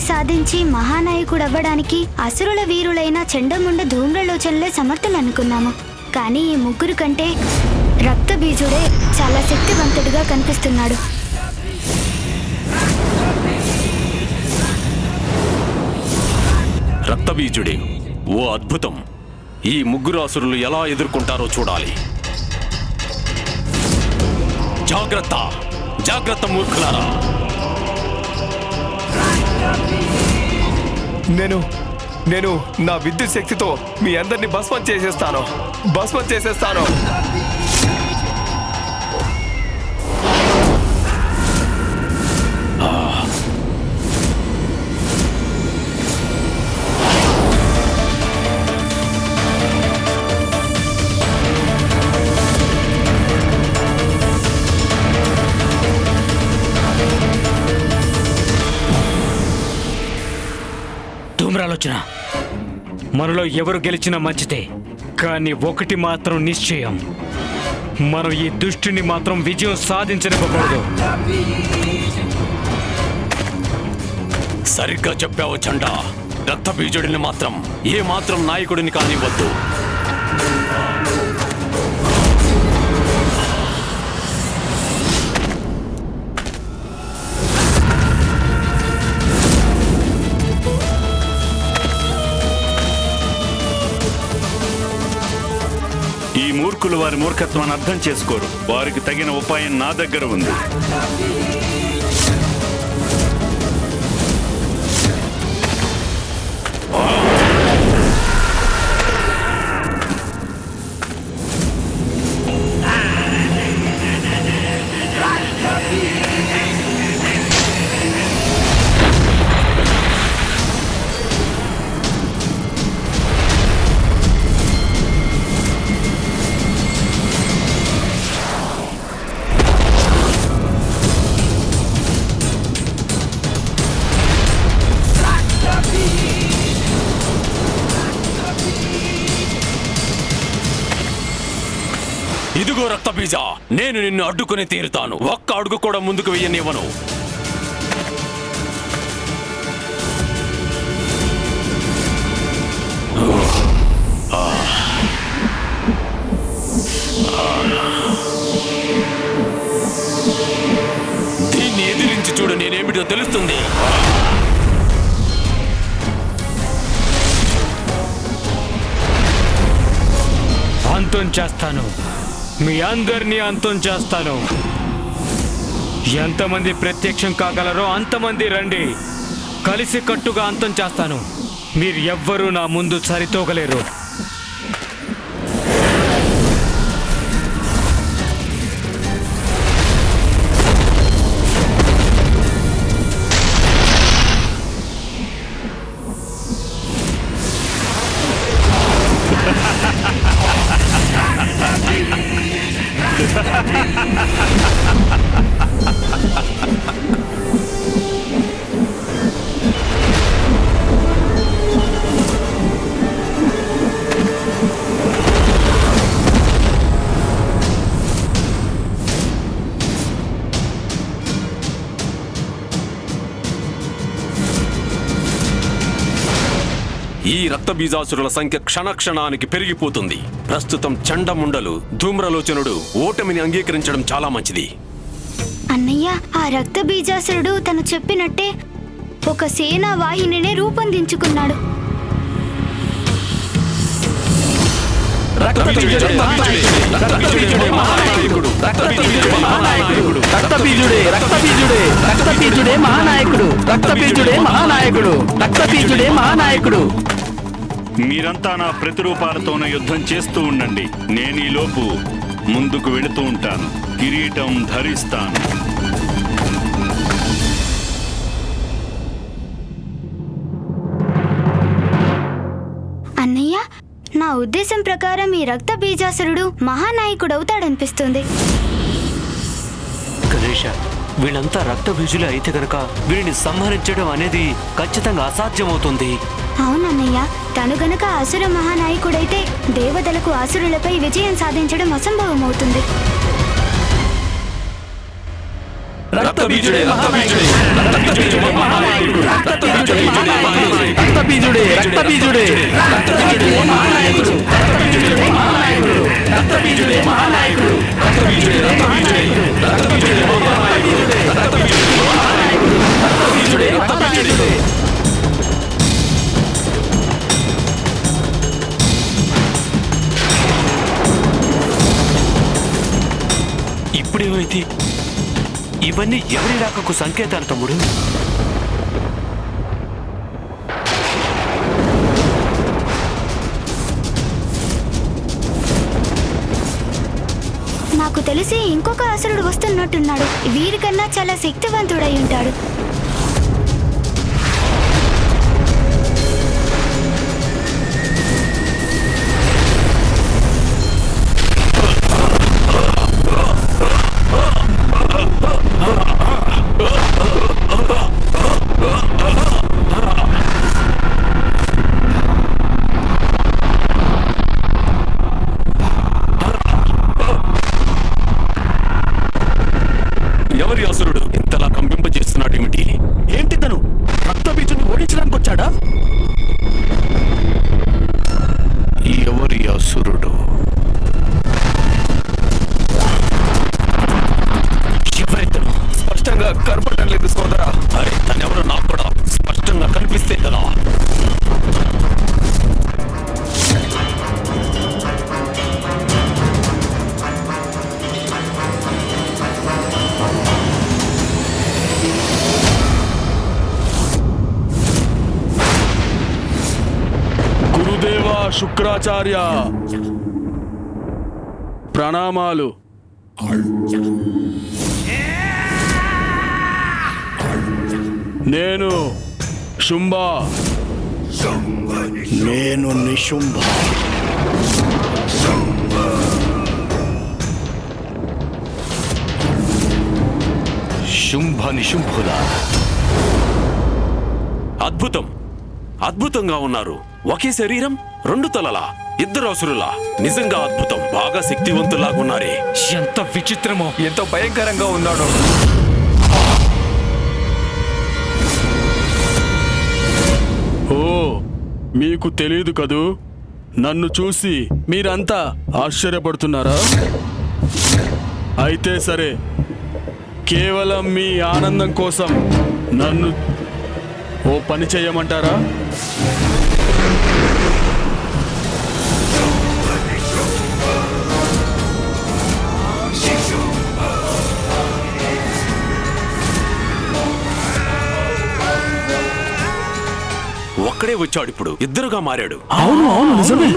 విజయాన్ని సాధించి మహానాయకుడు అవ్వడానికి అసురుల వీరులైన చెండముండ ధూమ్రలోచనలే సమర్థులనుకున్నాము. కానీ ఈ ముగ్గురు కంటే రక్తబీజుడే చాలా శక్తివంతుడిగా కనిపిస్తున్నాడు. రక్తబీజుడే ఓ అద్భుతం. ఈ ముగ్గురు అసురులు ఎలా ఎదుర్కొంటారో చూడాలి. జాగ్రత్త జాగ్రత్త మూర్ఖులారా. నేను నేను నా విద్యుత్ శక్తితో మీ అందరినీ భస్మం చేసేస్తాను. భస్మం చేసేస్తాను. ఆలోచన. మనలో ఎవరు గెలిచినా మంచిదే కానీ ఒకటి మాత్రం నిశ్చయం. మనం ఈ దుష్టుని మాత్రం విజయం సాధించనివ్వకూడదు. సరిగ్గా చెప్పావు చండా. రక్తబీజుడిని మాత్రం ఏ మాత్రం నాయకుడిని కానివ్వద్దు. మూర్ఖులు వారి మూర్ఖత్వాన్ని అర్థం చేసుకోరు. వారికి తగిన ఉపాయం నా దగ్గర ఉంది. అడ్డుకుని తీరుతాను. ఒక్క అడుగు కూడా ముందుకు వెయ్యనివ్వను. దీన్ని ఎదిరించి చూడు నేనేమిటో తెలుస్తుంది. అంతం చేస్తాను. మీ అందరినీ అంతం చేస్తాను. ఎంతమంది ప్రత్యక్షం కాగలరో అంతమంది రండి. కలిసి కట్టుగా అంతం చేస్తాను. మీరు ఎవ్వరూ నా ముందు సరితోగలేరు. ఈ రక్తబీజాసురుల సంఖ్య క్షణక్షణానికి పెరిగిపోతుంది ప్రస్తుతం చండముండలు ధూమ్రలోచనుడు ఓటమిని అంగీకరించడం చాలా మంచిది అన్నయ్య ఆ రక్త బీజాసురుడు తను చెప్పినట్టే ఒక సేనా వాహినినే రూపొందించుకున్నాడు రక్తబీజుడే, రక్తబీజుడే, మహానాయకుడు. రక్తబీజుడే, మహానాయకుడు. రక్తబీజుడే రక్తబీజుడే రక్తబీజుడే మహానాయకుడు రక్తబీజుడే మహానాయకుడు రక్తబీజుడే మహానాయకుడు మీరంతా నా ప్రతిరూపాలతోన యుద్ధం చేస్తూ ఉండండి. నేను ఈ లోపు ముందుకు వెళుతూ ఉంటాను. కిరీటం ధరిస్తాను. అన్నయ్య నా ఉద్దేశం ప్రకారం ఈ రక్త బీజాసురుడు మహానాయకుడు అవుతాడనిపిస్తుంది గణేష వీళ్ళంతా రక్తబీజులే అయితే గనక వీరిని సంహరించడం అనేది ఖచ్చితంగా అసాధ్యమవుతుంది. అవునన్నయ్య తను గనక అసుర మహానాయకుడైతే దేవతలకు అసురులపై విజయం సాధించడం అసంభవం అవుతుంది రక్తబీజుడే రక్తబీజుడే మహానాయకుడు రక్తబీజుడే రక్తబీజుడే రక్తబీజుడే రక్తబీజుడే మహానాయకుడు రక్తబీజుడే మహానాయకుడు రక్తబీజుడే మహానాయకుడు రక్తబీజుడే రక్తబీజుడే రక్తబీజుడే మహానాయకుడు ఇప్పుడేమైతే ఇవన్నీ ఎవరి రాకకు సంకేతాలు తమ్ముడు నాకు తెలిసి ఇంకొక అసురుడు వస్తున్నట్టున్నాడు. వీరికన్నా చాలా శక్తివంతుడై ఉంటాడు. శుక్రాచార్య. ప్రణామాలు. నేను శుంభ. నేను నిశుంభ శుంభ నిశుంభుల. అద్భుతం. అద్భుతంగా ఉన్నారు. ఒకే శరీరం? రెండు తలలా ఇద్దరు అసురులా నిజంగా అద్భుతం బాగా శక్తివంతులాగున్నారే ఎంత విచిత్రమో. ఎంతో భయంకరంగా ఉన్నాడు. ఓ మీకు తెలియదు కదూ? నన్ను చూసి మీరంతా ఆశ్చర్యపడుతున్నారా? అయితే సరే కేవలం మీ ఆనందం కోసం నన్ను ఓ పని చేయమంటారా? ఒక్కడే వచ్చాడు ఇప్పుడు. ఇద్దరుగా మారాడు. అవును అవును నిజమే.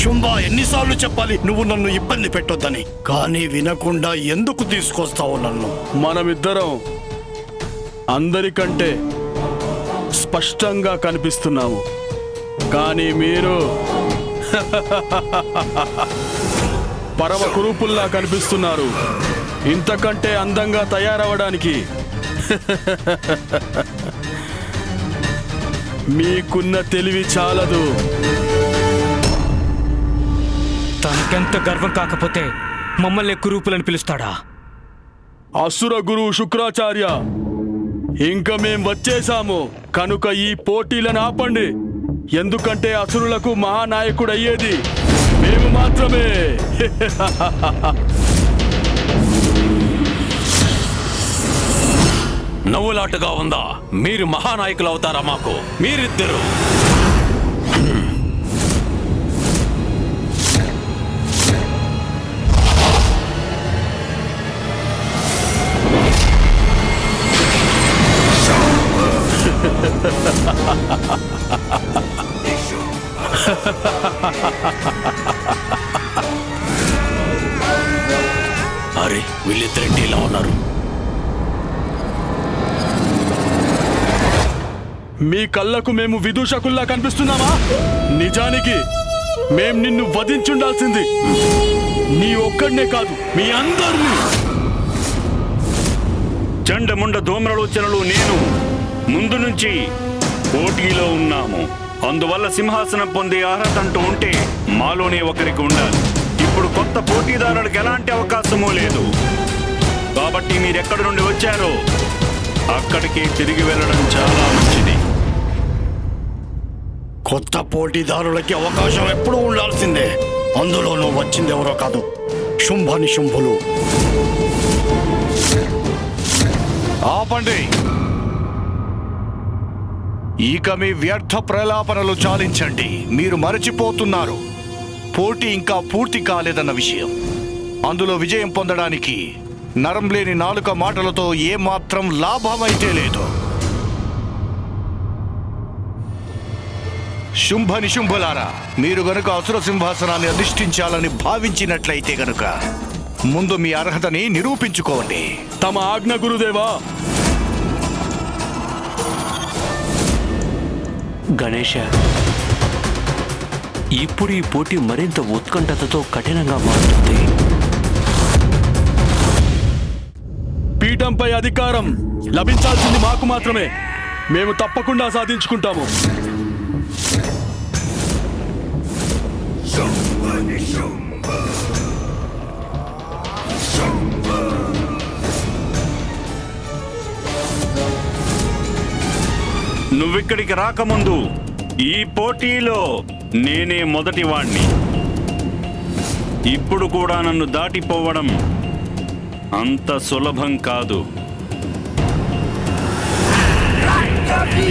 శుంభ ఎన్నిసార్లు చెప్పాలి నువ్వు నన్ను ఇబ్బంది పెట్టొద్దని. కానీ వినకుండా ఎందుకు తీసుకొస్తావు నన్ను? మనమిద్దరం అందరికంటే స్పష్టంగా కనిపిస్తున్నాము. కానీ మీరు పరమ కురూపుల్లా కనిపిస్తున్నారు. ఇంతకంటే అందంగా తయారవడానికి. మీకున్న తెలివి చాలదు. తనకెంత గర్వం కాకపోతే మమ్మల్ని కురూపులని పిలుస్తాడా? అసుర గురువు శుక్రాచార్య ఇంక మేం వచ్చేసాము కనుక ఈ పోటీలను ఆపండి. ఎందుకంటే అసురులకు మహానాయకుడు అయ్యేది మేము మాత్రమే. నవ్వులాటగా ఉందా? మీరు మహానాయకులు అవుతారా మాకు? మీరిద్దరు. అరే వీళ్ళిద్దరేంటి ఇలా ఉన్నారు? మీ కళ్ళకు మేము విదూషకుల్లా కనిపిస్తున్నామా? నిజానికి మేం నిన్ను వధించుండాల్సింది నీ ఒక్కడినే కాదు మీ అందరినీ. చండముండ ధూమ్రలోచనలు నేను ముందు నుంచి పోటీలో ఉన్నాము. అందువల్ల సింహాసనం పొందే అర్హత అంటూ ఉంటే మాలోనే ఒకరికి ఉండాలి. ఇప్పుడు కొత్త పోటీదారులకు ఎలాంటి అవకాశమూ లేదు. కాబట్టి మీరు ఎక్కడి నుండి వచ్చారో అక్కడికి తిరిగి వెళ్ళడం చాలా మంచిది. కొత్త పోటీదారులకి అవకాశం ఎప్పుడూ ఉండాల్సిందే. అందులోనూ వచ్చింది ఎవరో కాదు. శుంభ నిశుంభులు. ఆపండి. ఇక మీ వ్యర్థ ప్రలాపనలు చాలించండి. మీరు మరచిపోతున్నారు. పోటీ ఇంకా పూర్తి కాలేదన్న విషయం. అందులో విజయం పొందడానికి నరం లేని నాలుక మాటలతో ఏమాత్రం లాభమైతే లేదు. శుంభ నిశుంభులారా మీరు గనుక అసుర సింహాసనాన్ని అధిష్ఠించాలని భావించినట్లయితే గనుక ముందు మీ అర్హతని నిరూపించుకోండి. తమ ఆజ్ఞ గురుదేవా గణేష. ఇప్పుడు ఈ పోటీ మరింత ఉత్కంఠతతో కఠినంగా మారుతుంది. పీఠంపై అధికారం లభించాల్సింది మాకు మాత్రమే. మేము తప్పకుండా సాధించుకుంటాము. నువ్విక్కడికి రాకముందు ఈ పోటీలో నేనే మొదటి వాణ్ణి ఇప్పుడు కూడా నన్ను దాటిపోవడం అంత సులభం కాదు. అరే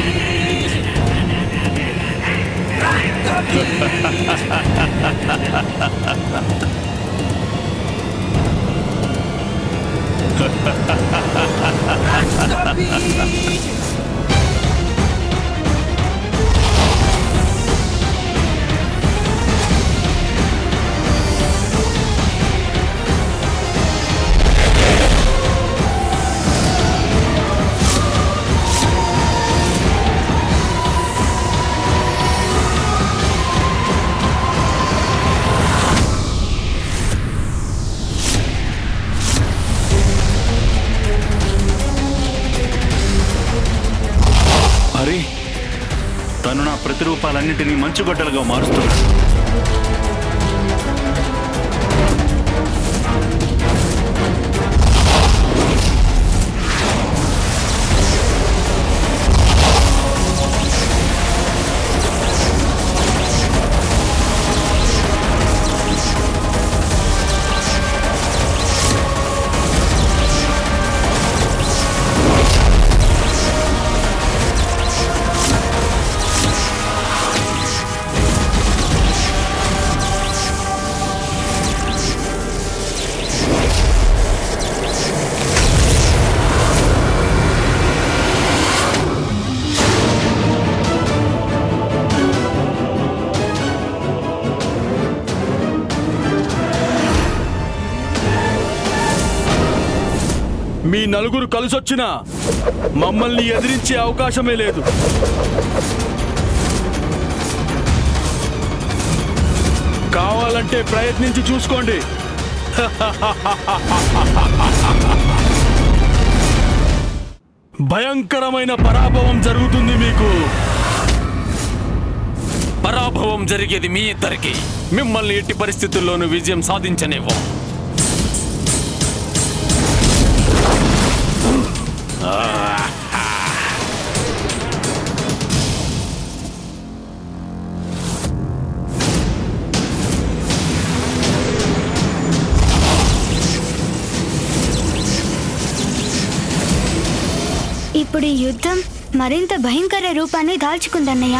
ప్రతిరూపాలన్నిటినీ మంచుగడ్డలుగా మారుస్తున్నాడు మీ నలుగురు కలిసొచ్చినా మమ్మల్ని ఎదిరించే అవకాశమే లేదు. కావాలంటే ప్రయత్నించి చూసుకోండి. భయంకరమైన పరాభవం జరుగుతుంది మీకు. పరాభవం జరిగేది మీ ఇద్దరికి. మిమ్మల్ని ఎట్టి పరిస్థితుల్లోనూ విజయం సాధించనివ్వం. ఇప్పుడు ఈ యుద్ధం మరింత భయంకర రూపాన్ని దాల్చుకుందన్నయ్య.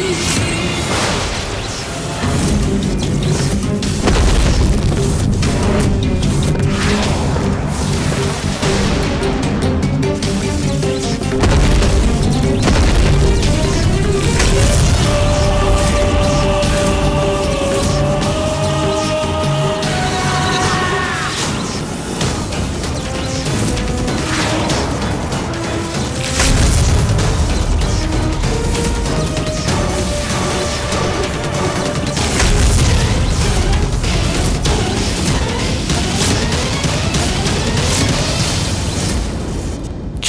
Peace.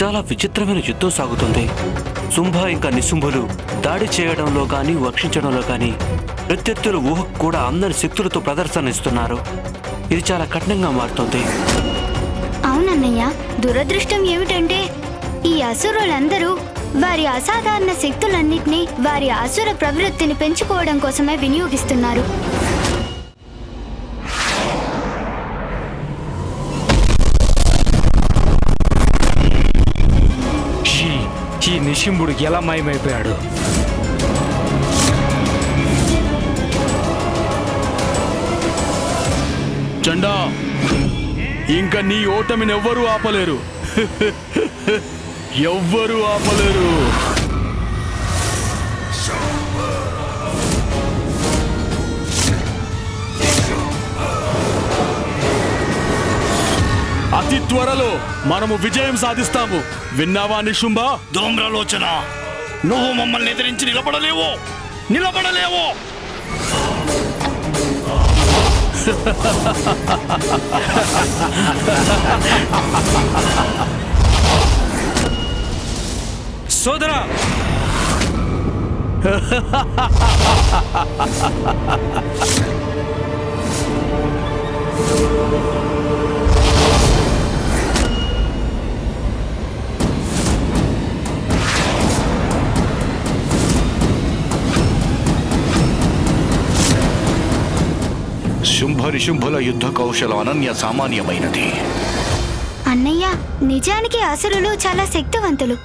చాలా విచిత్రమైన యుద్ధం సాగుతుంది. శుంభ ఇంకా నిశుంభులు దాడి చేయడంలో కానీ వక్షించడంలో కానీ ప్రత్యర్థుల ఊహకు కూడా అందరి శక్తులతో ప్రదర్శన ఇస్తున్నారు ఇది చాలా కఠినంగా మారుతుంది. అవునన్నయ్య దురదృష్టం ఏమిటంటే ఈ అసురులందరూ వారి అసాధారణ శక్తులన్నింటినీ వారి అసుర ప్రవృత్తిని పెంచుకోవడం కోసమే వినియోగిస్తున్నారు. ఈ ఎలా మాయమైపోయాడు? చండా ఇంకా నీ ఓటమిని ఎవ్వరూ ఆపలేరు. ఎవ్వరూ ఆపలేరు. అతి త్వరలో మనము విజయం సాధిస్తాము. విన్నావా నిశుంభ? ధూమ్రలోచన నువ్వు మమ్మల్ని ఎదిరించి నిలబడలేవు. నిలబడలేవు. సోదరా. శుంభ నిశుంభుల యుద్ధ కౌశలం అనన్య సామాన్యమైనది. అన్నయ్య నిజానికి అసురులు చాలా శక్తివంతులు.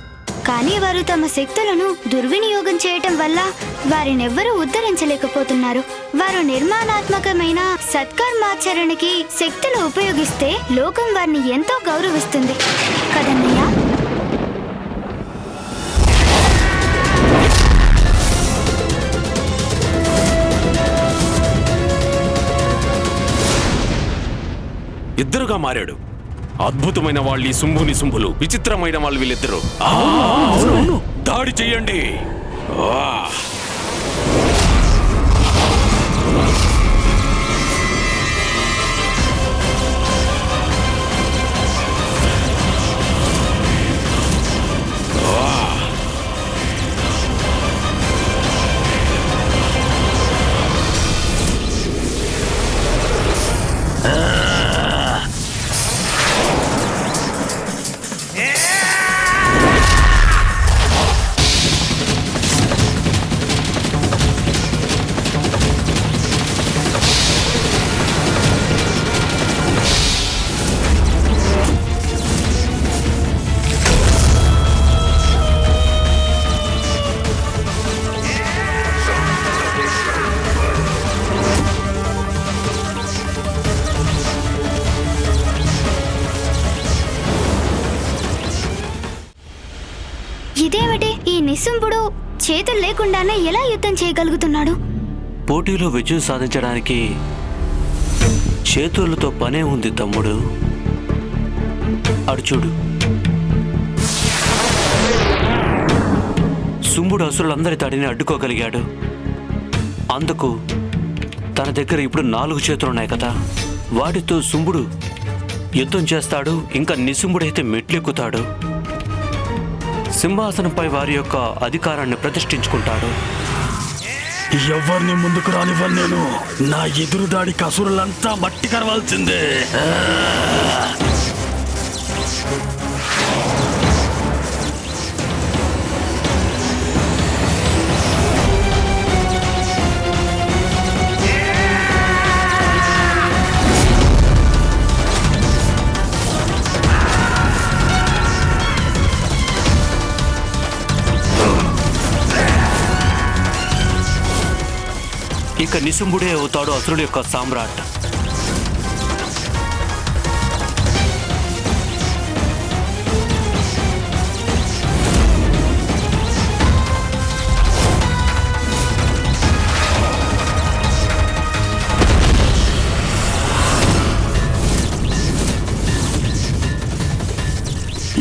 కానీ వారు తమ శక్తులను దుర్వినియోగం చేయటం వల్ల వారినెవ్వరూ ఉద్ధరించలేకపోతున్నారు. వారు నిర్మాణాత్మకమైన సత్కర్మాచరణకి శక్తులు ఉపయోగిస్తే లోకం వారిని ఎంతో గౌరవిస్తుంది. ఇద్దరుగా మారాడు. అద్భుతమైన వాళ్ళు ఈ శుంభుని శుంభులు విచిత్రమైన వాళ్ళు వీళ్ళిద్దరు! దాడి చెయ్యండి యుద్ధం చేయగలుగుతున్నాడు. పోటీలో విజయం సాధించడానికి చేతులతో పనే ఉంది తమ్ముడు. అర్జుడు చూడు. శుంభుడు అసురులందరి తడిని అడ్డుకోగలిగాడు. అందుకు తన దగ్గర ఇప్పుడు నాలుగు చేతులున్నాయి కదా. వాటితో శుంభుడు యుద్ధం చేస్తాడు ఇంకా నిశుంభుడైతే మెట్లెక్కుతాడు. సింహాసనంపై వారి యొక్క అధికారాన్ని ప్రతిష్ఠించుకుంటాడు. ఎవరిని ముందుకు రానివ్వను నేను. నా ఎదురు దాడి కసురులంతా మట్టి కరవాల్సిందే. నిశుంభుడే అవుతాడు అసురుడు యొక్క సామ్రాట్.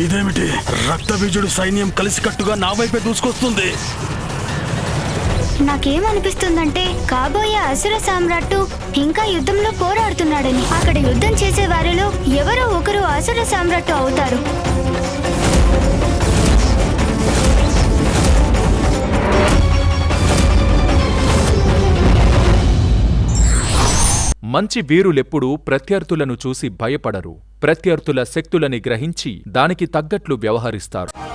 ఇదేమిటి? రక్తబీజుడు సైన్యం కలిసికట్టుగా నా వైపే దూసుకొస్తుంది. నాకేమనిపిస్తుందంటే కాబోయే అసుర సామ్రాట్టు ఇంకా యుద్ధంలో పోరాడుతున్నాడని. అక్కడ యుద్ధం చేసే వారిలో ఎవరో ఒకరు అసుర సామ్రాట్టు అవుతారు. మంచి వీరులెప్పుడూ ప్రత్యర్థులను చూసి భయపడరు. ప్రత్యర్థుల శక్తులని గ్రహించి దానికి తగ్గట్లు వ్యవహరిస్తారు.